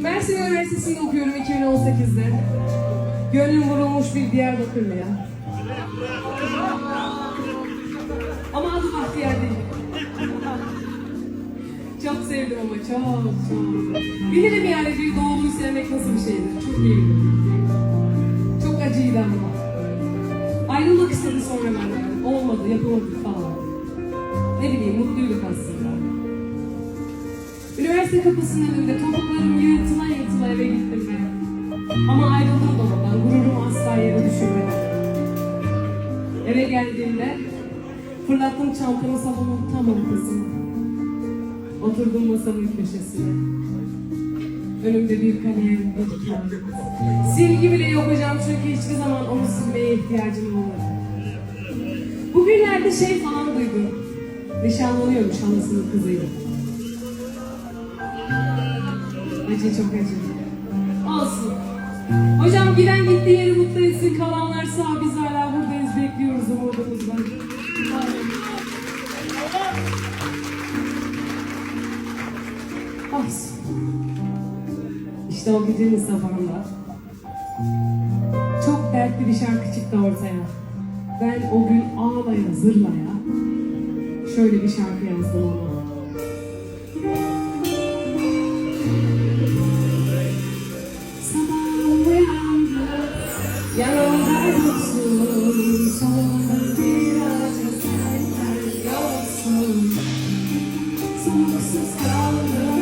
Mersin Üniversitesi'nde okuyorum 2018'de. Gönlüm vurulmuş bir Diyarbakırlı'ya. Ama adı Bahtiyar değil. Çok sevdim ama çok çok. Bilirim yani bir doğuluyu sevmek nasıl bir şeydir. Çok iyiydi. Çok acıydı ama. Ayrılmak istedi sonra benden. Olmadı, yapamadık falan. Ne bileyim, mutluyduk aslında. Üniversite kapısının önünde topuklarım yırtıla yırtıla eve gittim ben. Ama ayrıldım dolaptan, gururumu asla yere düşürmedim. Eve geldiğimde fırlattım çantamı salonun tam ortasına. Oturdum masamın köşesine. Önümde bir kalem, bir kağıt. Silgi bile yok çünkü hiçbir zaman onu silmeye ihtiyacım olmadı. Bugünlerde şey falan duydum. Nişanlanıyormuş halasının kızıyla. Acı çok acı. Olsun. Hocam giden gittiği mutlu etsin. Kalanlar sağ biz hala buradayız. Bekliyoruz umudumuzla. Olsun. İşte o gecenin sabahında çok dertli bir şarkı çıktı ortaya. Ben o gün ağlaya zırlaya şöyle bir şarkı yazdım ona. Sonrasız kaldım.